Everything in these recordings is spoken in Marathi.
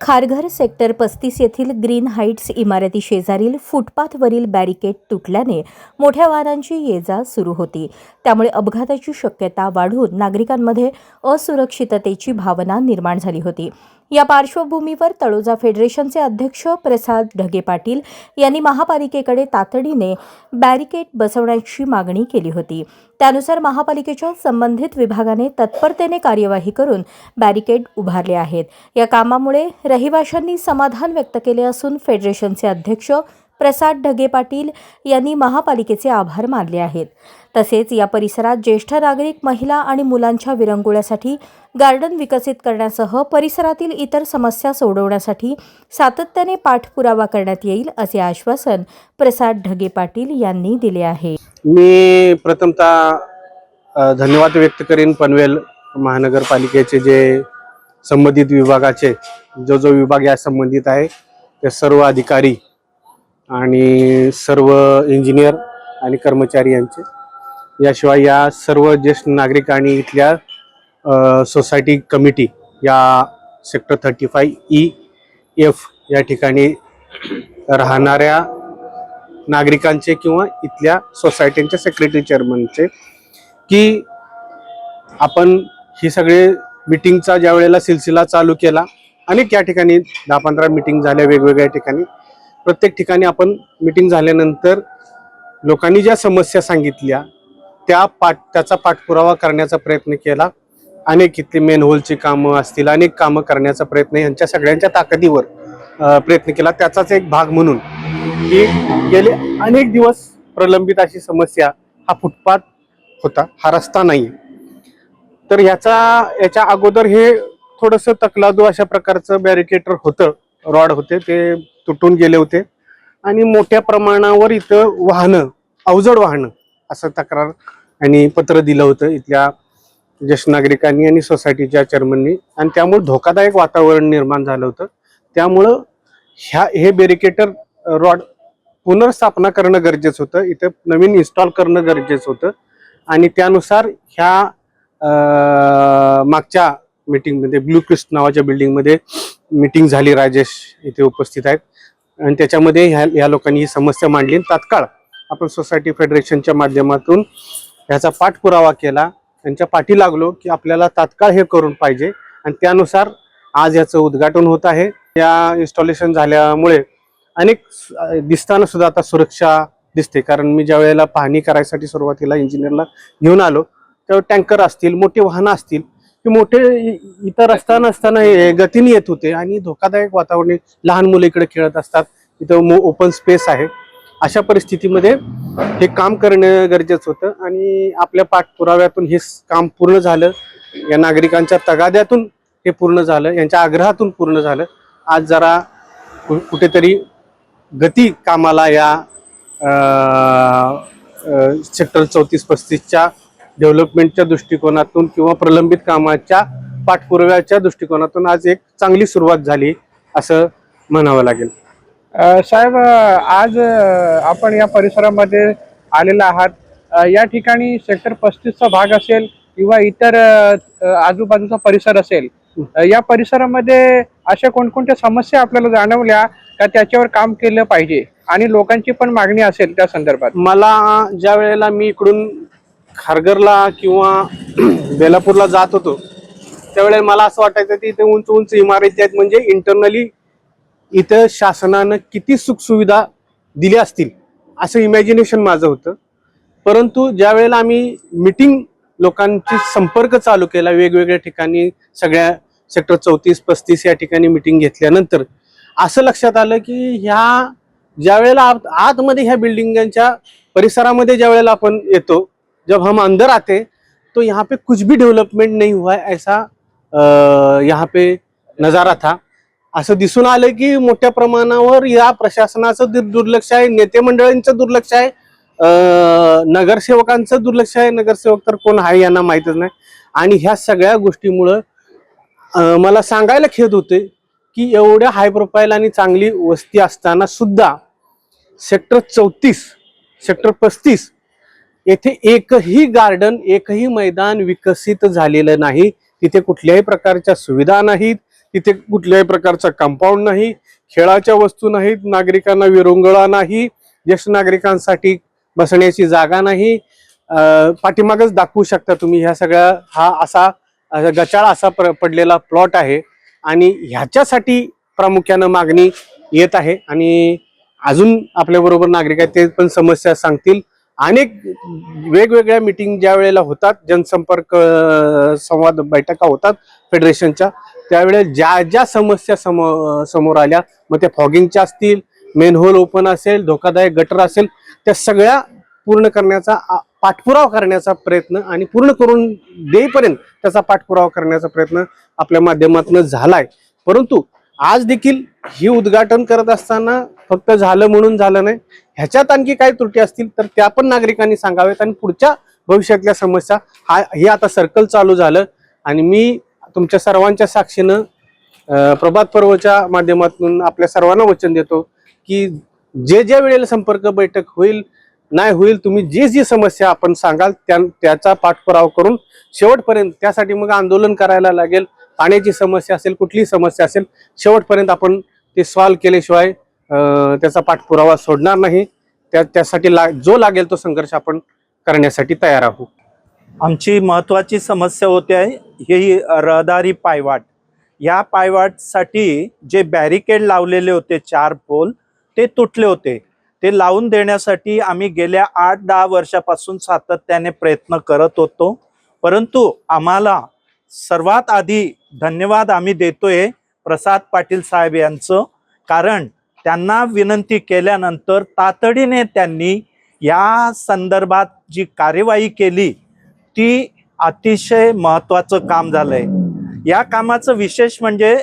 खारघर सेक्टर पस्तीस येथील ग्रीन हाईट्स इमारती शेजारील फुटपाथवरील बॅरिकेड तुटल्याने मोठ्या वाहनांची ये जा सुरू होती. त्यामुळे अपघाताची शक्यता वाढून नागरिकांमध्ये असुरक्षिततेची भावना निर्माण झाली होती. या पार्श्वभूमीवर तळोजा फेडरेशनचे अध्यक्ष प्रसाद ढगे पाटील यांनी महापालिकेकडे तातडीने बॅरिकेड बसवण्याची मागणी केली होती. त्यानुसार महापालिकेच्या संबंधित विभागाने तत्परतेने कार्यवाही करून बॅरिकेड उभारले आहेत. या कामामुळे रहिवाशांनी समाधान व्यक्त केले असून फेडरेशनचे अध्यक्ष प्रसाद ढगे पाटील यांनी महापालिकेचे आभार मानले आहेत. तसेच या परिसरात ज्येष्ठ नागरिक महिला आणि मुलांच्या विरंगुळ्यासाठी गार्डन विकसित करण्यासह परिसरातील इतर समस्या सोडवण्यासाठी सातत्याने पाठपुरावा करण्यात येईल असे आश्वासन प्रसाद ढगे पाटील यांनी दिले आहे. मी प्रथमतः धन्यवाद व्यक्त करीन पनवेल महानगरपालिकेचे जे संबंधित विभागाचे जो जो विभाग या संबंधित आहे ते सर्व अधिकारी आणि सर्व इंजिनियर आणि कर्मचारी यांचे. याशिवाय या सर्व ज्येष्ठ नागरिक आणि इथल्या सोसायटी कमिटी या sector thirty five E F या ठिकाणी राहणाऱ्या नागरिकांचे किंवा इथल्या सोसायटींच्या सेक्रेटरी चेअरमनचे की आपण ही सगळे मिटिंगचा ज्या वेळेला सिलसिला चालू केला अनेक या ठिकाणी दहा पंधरा मिटिंग झाल्या वेगवेगळ्या ठिकाणी प्रत्येक ठिकाणी आपण मिटिंग झाल्यानंतर लोकांनी ज्या समस्या सांगितल्या त्या पाठ त्याचा पाठपुरावा करण्याचा प्रयत्न केला. अनेक इथली मेनहोलची कामं असतील अनेक कामं करण्याचा प्रयत्न यांच्या सगळ्यांच्या ताकदीवर प्रयत्न केला. त्याचाच एक भाग म्हणून की गेले अनेक दिवस प्रलंबित अशी समस्या हा फुटपाथ होता हा रस्ता नाही तर ह्याचा याच्या अगोदर हे थोडंसं तकलादू अशा प्रकारचं बॅरिकेटर होतं. रॉड होते ते तुटून गेले होते. आणि मोठ्या प्रमाणावर इथं वाहनं अवजड वाहनं असं तक्रार आणि पत्र दिलं होतं इथल्या ज्येष्ठ नागरिकांनी आणि सोसायटीच्या चेअरमननी आणि त्यामुळे धोकादायक वातावरण निर्माण झालं होतं. त्यामुळं ह्या हे बॅरिकेटर रॉड पुनर्स्थापना करणं गरजेचं होतं. इथं नवीन इन्स्टॉल करणं गरजेचं होतं. आणि त्यानुसार ह्या मागच्या मीटिंगमध्ये ब्लू क्रिस्ट नावाच्या बिल्डिंगमध्ये मीटिंग झाली. राजेश इथे उपस्थित आहेत. आणि त्याच्यामध्ये ह्या ह्या लोकांनी ही समस्या मांडली. तात्काळ आपण सोसायटी फेडरेशनच्या माध्यमातून ह्याचा पाठपुरावा केला. त्यांच्या पाठी लागलो की आपल्याला तात्काळ हे करून पाहिजे. आणि त्यानुसार आज याचं उद्घाटन होत आहे. या इन्स्टॉलेशन झाल्यामुळे अनेक दिसताना सुद्धा आता सुरक्षा दिसते. कारण मी ज्या वेळेला पाहणी करायसाठी सुरुवातीला इंजिनियरला घेऊन आलो तेव्हा टँकर असतील मोठी वाहनं असतील की मोठे इतर रस्ता नसताना हे गतीने येत होते आणि धोकादायक वातावरण आहे. लहान मुलं इकडे खेळत असतात. इथं ओपन स्पेस आहे. अशा परिस्थितीमध्ये हे काम करणं गरजेचं होतं आणि आपल्या पाठपुराव्यातून हे काम पूर्ण झालं. या नागरिकांच्या तगाद्यातून हे पूर्ण झालं. यांच्या आग्रहातून पूर्ण झालं. आज जरा कु- कुठेतरी गती कामाला या सेक्टर चौतीस पस्तीसच्या डेव्हलपमेंटच्या दृष्टिकोनातून किंवा प्रलंबित कामाच्या पाठपुराव्याच्या दृष्टिकोनातून आज एक चांगली सुरुवात झाली असं म्हणावं लागेल. साहेब आज आपण या परिसरामध्ये आलेला आहात. या ठिकाणी सेक्टर पस्तीसचा भाग असेल किंवा इतर आजूबाजूचा परिसर असेल या परिसरामध्ये अशा कोणकोणत्या समस्या आपल्याला जाणवल्या का त्याच्यावर काम केलं पाहिजे आणि लोकांची पण मागणी असेल त्या संदर्भात? मला ज्या वेळेला मी इकडून खारघरला किंवा बेलापूरला जात होतो त्यावेळेला मला असं वाटायचं की इथे उंच उंच इमारती आहेत म्हणजे इंटरनली इथं शासनानं किती सुखसुविधा दिल्या असतील असं इमॅजिनेशन माझं होतं. परंतु ज्या वेळेला आम्ही मिटिंग लोकांची संपर्क चालू केला वेगवेगळ्या ठिकाणी सगळ्या सेक्टर चौतीस पस्तीस या ठिकाणी मिटिंग घेतल्यानंतर असं लक्षात आलं की ह्या ज्या वेळेला आत- आतमध्ये ह्या बिल्डिंगांच्या परिसरामध्ये ज्या वेळेला आपण येतो जब हम अंदर आते तो यहाँ पे कुछ भी डेव्हलपमेंट नाही हुआ ऐसा यहाँ पे नजारा था। असं दिसून आलं की मोठ्या प्रमाणावर या प्रशासनाचं दुर्लक्ष आहे नेते मंडळींचं दुर्लक्ष आहे नगरसेवकांचं दुर्लक्ष आहे नगरसेवक तर कोण आहे यांना माहीतच नाही. आणि ह्या सगळ्या गोष्टीमुळं मला सांगायला खेद होते की एवढ्या हाय प्रोफाईल आणि चांगली वस्ती असताना सुद्धा सेक्टर चौतीस सेक्टर पस्तीस येथे एकही गार्डन एकही मैदान विकसित झालेलं नाही. तिथे कुठल्याही प्रकारच्या सुविधा नाहीत. तिथे कुठल्याही प्रकारचा कंपाऊंड नाही. खेळाच्या वस्तू नाहीत. नागरिकांना विरंगुळा नाही. ज्येष्ठ नागरिकांसाठी बसण्याची जागा नाही. पाठीमागच दाखवू शकता तुम्ही ह्या सगळ्या हा असा असा गचाळ असा पडलेला प्लॉट आहे. आणि ह्याच्यासाठी प्रामुख्यानं मागणी येत आहे. आणि अजून आपल्याबरोबर नागरिक आहेत ते पण समस्या सांगतील. अनेक वेगवेगळ्या मिटिंग ज्या वेळेला होतात जनसंपर्क संवाद बैठका होतात फेडरेशनच्या त्यावेळेला ज्या ज्या समस्या समोर समोर आल्या मग त्या फॉगिंगच्या असतील मेन होल ओपन असेल धोकादायक गटर असेल त्या सगळ्या पूर्ण करण्याचा आ- पाठपुरावा करण्याचा प्रयत्न आणि पूर्ण करून देईपर्यंत त्याचा पाठपुरावा करण्याचा प्रयत्न आपल्या माध्यमातून झालाय. परंतु आज देखील ही उद्घाटन करत असताना फक्त झालं म्हणून झालं नाही. ह्याच्यात आणखी काही त्रुटी असतील तर त्या पण नागरिकांनी सांगाव्यात आणि पुढच्या भविष्यातल्या समस्या हा हे आता सर्कल चालू झालं. आणि मी तुमच्या सर्वांच्या साक्षीनं प्रभात पर्वच्या माध्यमातून आपल्या सर्वांना वचन देतो की जे ज्या वेळेला संपर्क बैठक होईल नाही होईल तुम्ही जी जी समस्या आपण सांगाल त्या त्याचा पाठपुरावा करून शेवटपर्यंत त्यासाठी मग आंदोलन करायला लागेल. पाण्याची समस्या असेल कुठलीही समस्या असेल शेवटपर्यंत आपण ते सॉल्व्ह केल्याशिवाय त्याचा पाठपुरावा सोडणार नाही. त्या त्यासाठी ला जो लागेल तो संघर्ष आपण करण्यासाठी तयार आहोत. आमची महत्त्वाची समस्या होती आहे ही रहदारी पायवाट. या पायवाटसाठी जे बॅरिकेड लावलेले होते चार पोल ते तुटले होते. ते लावून देण्यासाठी आम्ही गेल्या आठ दहा वर्षापासून सातत्याने प्रयत्न करत होतो. परंतु आम्हाला सर्वात आधी धन्यवाद आम्ही देतोय प्रसाद पाटील साहेब यांचं. कारण त्यांना विनंती केल्यानंतर तातडीने त्यांनी या संदर्भात जी कार्यवाही केली ती अतिशय महत्त्वाचं काम झालंय. या कामाचं विशेष म्हणजे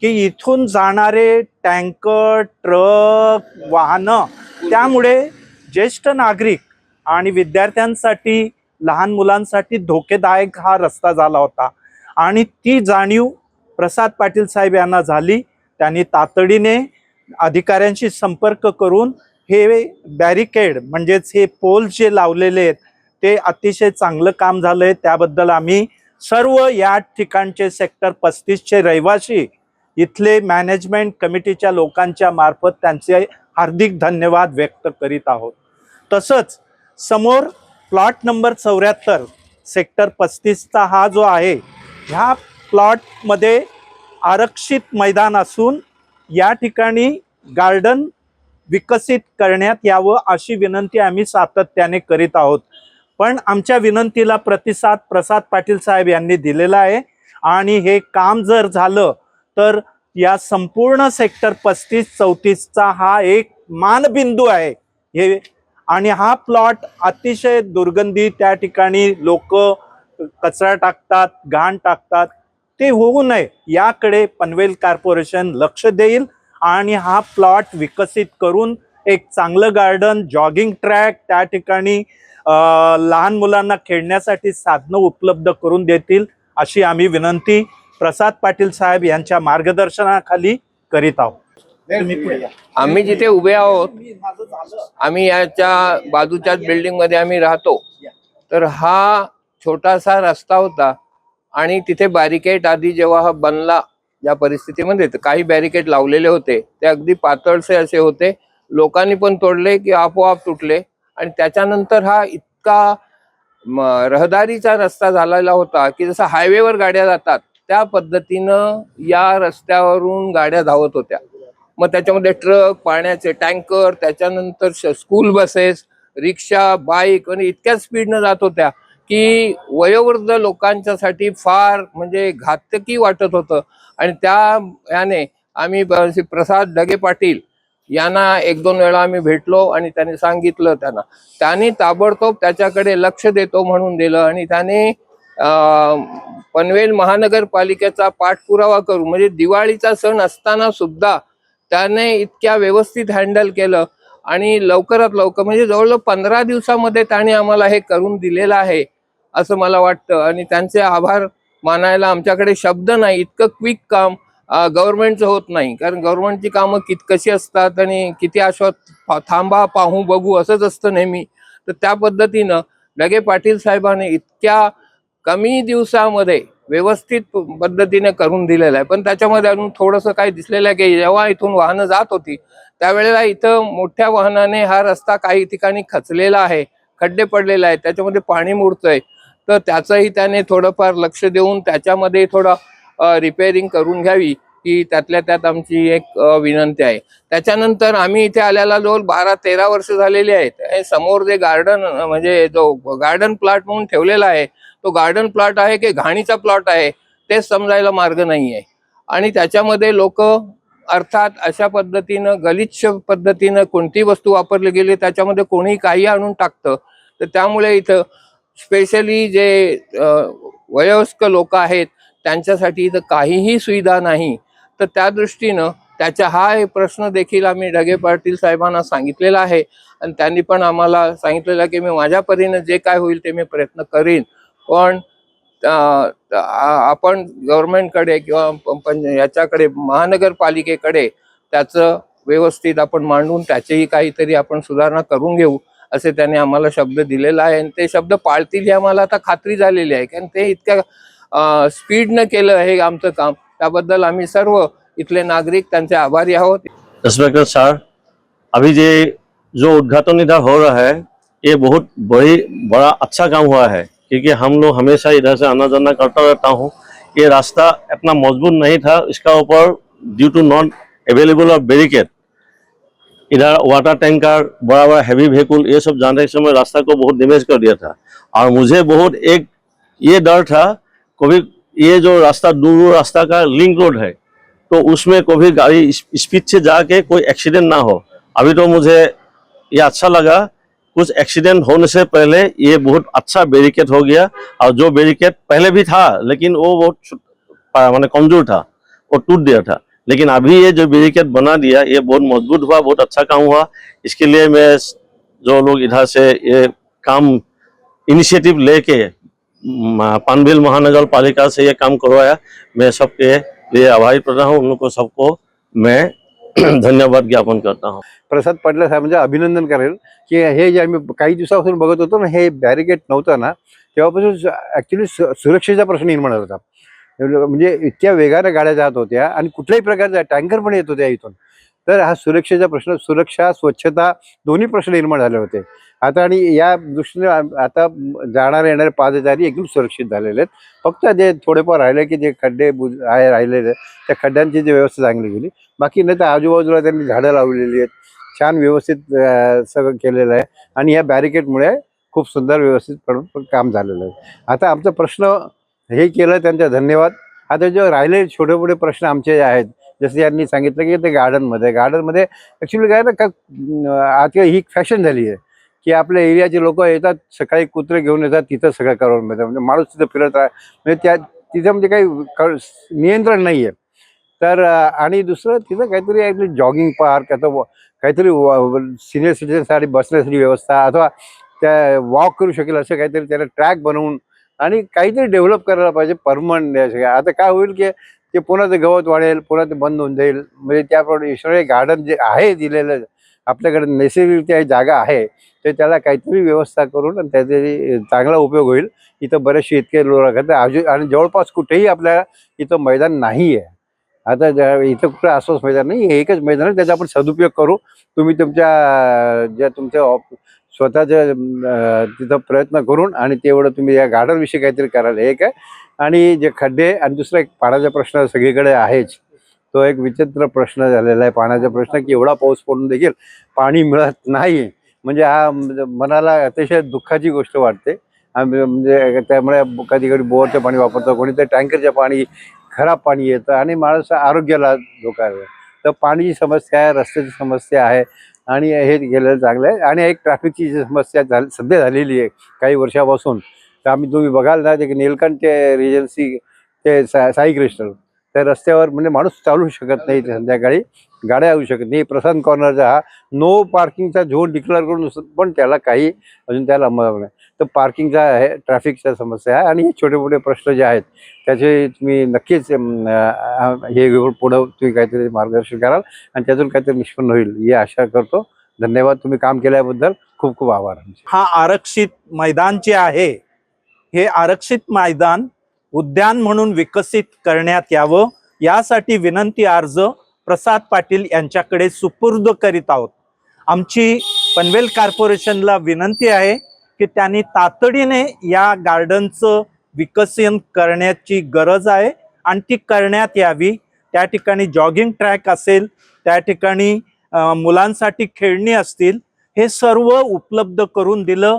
की इथून जाणारे टँकर ट्रक वाहनं त्यामुळे ज्येष्ठ नागरिक आणि विद्यार्थ्यांसाठी लहान मुलांसाठी धोकेदायक हा रस्ता झाला होता. आणि ती जाणीव प्रसाद पाटील साहेब यांना झाली. त्यांनी तातडीने अधिकाऱ्यांशी संपर्क करून हे बॅरिकेड म्हणजेच हे पोल जे लावलेले आहेत ते अतिशय चांगलं काम झालंय. त्याबद्दल आम्ही सर्व या ठिकाणचे सेक्टर पस्तीसचे रहिवासी इथले मॅनेजमेंट कमिटीच्या लोकांच्या मार्फत त्यांचे हार्दिक धन्यवाद व्यक्त करीत आहोत. तसंच समोर प्लॉट नंबर चौऱ्याहत्तर सेक्टर पस्तीसचा हा जो आहे ह्या प्लॉटमध्ये आरक्षित मैदान असून या ठिकाणी गार्डन विकसित करण्यात यावं अशी विनंती आम्ही सातत्याने करीत आहोत. पण आमच्या विनंतीला प्रतिसाद प्रसाद पाटील साहेब यांनी दिलेला आहे आणि हे काम जर झालं तर या संपूर्ण सेक्टर पस्तीस चौतीसचा हा एक मानबिंदू आहे. हे आणि हा प्लॉट अतिशय दुर्गंधी त्या ठिकाणी लोक कचरा टाकतात घाण टाकतात. ते होऊ नये. याकडे पनवेल कॉर्पोरेशन लक्ष देईल आणि हा प्लॉट विकसित करून एक चांगलं गार्डन जॉगिंग ट्रॅक त्या ठिकाणी लहान मुलांना खेळण्यासाठी साधनं उपलब्ध करून देतील अशी आम्ही विनंती प्रसाद पाटील साहेब यांच्या मार्गदर्शनाखाली करीत आहोत. आम्ही जिथे उभे आहोत आम्ही याच्या बाजूच्याच बिल्डिंगमध्ये आम्ही राहतो. तर हा छोटासा रस्ता होता. आणि तिथे बॅरिकेड आधी जेव्हा हा बनला या परिस्थितीमध्ये तर काही बॅरिकेड लावलेले होते. ते अगदी पातळसे असे होते. लोकांनी पण तोडले की आपोआप तुटले. आणि त्याच्यानंतर हा इतका रहदारीचा रस्ता झालेला होता की जसा हायवेवर गाड्या जातात त्या पद्धतीनं या रस्त्यावरून गाड्या धावत होत्या. मग त्याच्यामध्ये ट्रक पाण्याचे टँकर त्याच्यानंतर स्कूल बसेस रिक्षा बाईक आणि इतक्या स्पीडनं जात होत्या. की वयोवृद्ध लोकांच्यासाठी फार म्हणजे घातकी वाटत होतं. आणि त्या याने आम्ही श्री प्रसाद ढगे पाटील यांना एक दोन वेळा आम्ही भेटलो आणि त्यांनी सांगितलं त्यांना. त्यांनी ताबडतोब त्याच्याकडे लक्ष देतो म्हणून दिलं आणि त्याने पनवेल महानगरपालिकेचा पाठपुरावा करू म्हणजे दिवाळीचा सण असताना सुद्धा त्याने इतक्या व्यवस्थित हँडल केलं आणि लवकरात लवकर म्हणजे जवळजवळ पंधरा दिवसामध्ये त्याने आम्हाला हे करून दिलेलं आहे. असं मला वाटतं. आणि त्यांचे आभार मानायला आमच्याकडे शब्द नाही. इतकं क्विक काम गव्हर्नमेंटचं होत नाही. कारण गव्हर्नमेंटची कामं कित कशी असतात आणि किती आश्वास थांबा पाहू बघू असंच असतं नेहमी. तर त्या पद्धतीनं डगे पाटील साहेबांनी इतक्या कमी दिवसामध्ये व्यवस्थित पद्धतीने करून दिलेलं आहे. पण त्याच्यामध्ये अजून थोडंसं काही दिसलेलं आहे की जेव्हा इथून वाहनं जात होती त्यावेळेला इथं मोठ्या वाहनाने हा रस्ता काही ठिकाणी खचलेला आहे खड्डे पडलेले आहेत त्याच्यामध्ये पाणी मुरतंय. तर त्याचंही त्याने थोडंफार लक्ष देऊन त्याच्यामध्ये थोडं रिपेअरिंग करून घ्यावी ही त्यातल्या त्यात आमची एक विनंती आहे. त्याच्यानंतर आम्ही इथे आल्याला जवळ बारा तेरा वर्ष झालेली आहेत. समोर जे गार्डन म्हणजे जो गार्डन प्लॉट म्हणून ठेवलेला आहे तो गार्डन प्लॉट आहे की घाणीचा प्लॉट आहे तेच समजायला मार्ग नाही आहे आणि त्याच्यामध्ये लोक अर्थात अशा पद्धतीनं गलिच्छ पद्धतीनं कोणती वस्तू वापरली गेली त्याच्यामध्ये कोणी काही आणून टाकतं तर त्यामुळे इथं स्पेशली जे वयस्क लोक आहेत त्यांच्यासाठी इथं काहीही सुविधा नाही. तर त्या दृष्टीनं त्याचा हा एक प्रश्न देखील आम्ही ढगे पाटील साहेबांना सांगितलेला आहे. आणि त्यांनी पण आम्हाला सांगितलेलं की मी माझ्या परीनं जे काय होईल ते मी प्रयत्न करीन. पण आपण गव्हर्नमेंटकडे किंवा प- पं- याच्याकडे महानगरपालिकेकडे त्याचं व्यवस्थित आपण मांडून त्याचेही काहीतरी आपण सुधारणा करून घेऊ. असे त्याने आम्हाला शब्द दिलेला आहे आणि ते शब्द पाळतील ही आम्हाला आता खात्री झालेली आहे. कारण ते इतक्या स्पीडनं केलं हे आमचं काम. त्याबद्दल आम्ही सर्व इथले नागरिक त्यांचे आभारी आहोत. इंस्पेक्टर सर अभी जे जो उद्घाटन इधर हो रहा है ये बहुत बड़ी बड़ा अच्छा काम हुआ है। क्योंकि हम लोग हमेशा इधर से आना जाना करता रहता हूँ। ये रास्ता इतना मजबूत नहीं था इसका ऊपर due to not available of barricade इधर वाटर टैंकर बड़ा बड़ा हैवी व्हीकुल ये सब जाने के समय रास्ता को बहुत डैमेज कर दिया था। और मुझे बहुत एक, ये डर था, कभी ये जो रास्ता दूर रास्ता का लिंक रोड है तो उसमें कभी गाड़ी स्पीड से जाके कोई एक्सीडेंट ना हो। अभी तो मुझे ये अच्छा लगा, कुछ एक्सीडेंट होने से पहले ये बहुत अच्छा बैरिकेड हो गया, और जो बैरिकेड पहले भी था, लेकिन वो बहुत माने कमज़ोर था, वो टूट गया था। लेकिन अभी ये जो बैरिकेड बना दिया ये बहुत मजबूत हुआ बहुत अच्छा काम हुआ। इसके लिए मैं जो लोग इधर से ये काम इनिशिएटिव लेके म, पानबिल महानगर पालिका से ये काम करवाया मैं सबके लिए आभारी प्रदान हूँ उन लोग को सबको मैं धन्यवाद ज्ञापन करता हूँ। प्रसाद पाटील साहेबांचं म्हणजे अभिनंदन करेल की हे जे आम्ही काही दिवसापासून बघत होतो ना हे बॅरिकेड नव्हतं ना तेव्हापासून ॲक्च्युली सुरक्षेचा प्रश्न निर्माण झाला होता. म्हणजे इतक्या वेगानं गाड्या जात होत्या आणि कुठल्याही प्रकारचा टँकर पण येत होत्या इथून. तर हा सुरक्षेचा प्रश्न सुरक्षा स्वच्छता दोन्ही प्रश्न निर्माण झाले होते. आता आणि या दृष्टीने आता जाणारे येणारे पादचारी एकदम सुरक्षित झालेले आहेत. फक्त जे थोडेफार राहिले की जे खड्डे बुज आहे राहिलेले त्या खड्ड्यांची जी व्यवस्था चांगली गेली बाकी नाही तर आजूबाजूला त्यांनी झाडं लावलेली आहेत. छान व्यवस्थित सगळं केलेलं आहे. आणि या बॅरिकेडमुळे खूप सुंदर व्यवस्थित पण काम झालेलं आहे. आता आमचा प्रश्न हे केलं त्यांचा धन्यवाद. आता जे राहिले छोटे मोठे प्रश्न आमचे आहेत जसं यांनी सांगितलं की ते गार्डनमध्ये गार्डनमध्ये ॲक्च्युली काय ना का आता ही फॅशन झाली आहे की आपल्या एरियाचे लोक येतात सकाळी कुत्रे घेऊन येतात तिथं सगळं करून मिळतं. म्हणजे माणूस तिथं फिरत राहा म्हणजे त्या तिथं म्हणजे काही क- नियंत्रण नाही आहे तर आणि दुसरं तिथं काहीतरी जॉगिंग पार्क आता काहीतरी सिनियर सिटीजनसाठी बसण्यासाठी व्यवस्था अथवा त्या वॉक करू शकेल असं काहीतरी त्याला ट्रॅक बनवून आणि काहीतरी डेव्हलप करायला पाहिजे परमनंट आता काय होईल की ते पुन्हा ते गवत वाढेल पुन्हा ते बंद होऊन जाईल. म्हणजे त्याप्रमाणे ईश्वरी गार्डन जे आहे दिलेलं आपल्याकडे नैसर्गिकरित्या जागा आहे ते त्याला काहीतरी व्यवस्था करून आणि त्याचा चांगला उपयोग होईल. इथं बरेचसे इतके लोक आजू आणि जवळपास कुठेही आपल्या इथं मैदान नाही आहे आता ज्या इथं कुठं आसपास मैदान नाही हे एकच मैदान आहे त्याचा आपण सदुपयोग करू. तुम्ही तुमच्या ज्या तुमच्या स्वतःच्या तिथं प्रयत्न करून आणि तेवढं तुम्ही या गार्डनविषयी काहीतरी कराल एक आहे. आणि जे खड्डे आणि दुसरा एक पाण्याचा प्रश्न सगळीकडे आहेच. तो एक विचित्र प्रश्न झालेला आहे. पाण्याचा प्रश्न की एवढा पाऊस पडून देखील पाणी मिळत नाही. म्हणजे हा म्हणजे मनाला अतिशय दुःखाची गोष्ट वाटते. आम्ही म्हणजे त्यामुळे कधी कधी बोअरचं पाणी वापरतो कोणी तर टँकरचं पाणी खराब पाणी येतं आणि माणूस आरोग्याला धोका तर पाणीची समस्या आहे रस्त्याची समस्या आहे. आणि हे गेलेलं चांगलं आहे. आणि एक ट्रॅफिकची जी समस्या झाली सध्या झालेली आहे काही वर्षापासून. तर आम्ही तुम्ही बघाल ना ते नीलकंठ ते रिजन्सी ते सा साई क्रिस्टल त्या रस्त्यावर म्हणजे माणूस चालू शकत नाही संध्याकाळी गाड्या येऊ शकत नाही. प्रशांत कॉर्नरचा हा नो पार्किंगचा झोन डिक्लेअर करून पण त्याला काही अजून त्याला अंमलात नाही. तर पार्किंगचा आहे ट्रॅफिकच्या समस्या आहे आणि हे छोटे मोठे प्रश्न जे आहेत त्याचे तुम्ही नक्कीच हे घेऊन पुढं तुम्ही काहीतरी मार्गदर्शन कराल आणि त्यातून काहीतरी निष्पन्न होईल ही आशा करतो. धन्यवाद तुम्ही काम केल्याबद्दल खूप खूप आभार हा आरक्षित मैदान जे आहे हे आरक्षित मैदान उद्यान म्हणून विकसित करण्यात यावं. यासाठी विनंती अर्ज प्रसाद पाटील यांच्याकडे सुपूर्द करीत आहोत. आमची पनवेल कॉर्पोरेशनला विनंती आहे की त्यांनी तातडीने या गार्डनचं विकसन करण्याची गरज आहे आणि ती करण्यात यावी. त्या ठिकाणी जॉगिंग ट्रॅक असेल त्या ठिकाणी मुलांसाठी खेळणी असतील हे सर्व उपलब्ध करून दिलं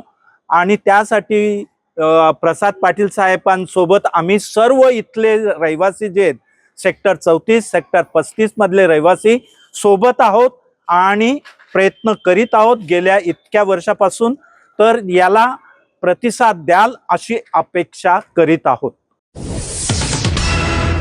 आणि त्यासाठी प्रसाद पाटील साहेबांसोबत आम्ही सर्व इथले रहिवासी जे आहेत सेक्टर चौतीस सेक्टर पस्तीस मधले रहिवासी सोबत आहोत आणि प्रयत्न करीत आहोत गेल्या इतक्या वर्षापासून. तर याला प्रतिसाद द्याल अशी अपेक्षा करीत आहोत.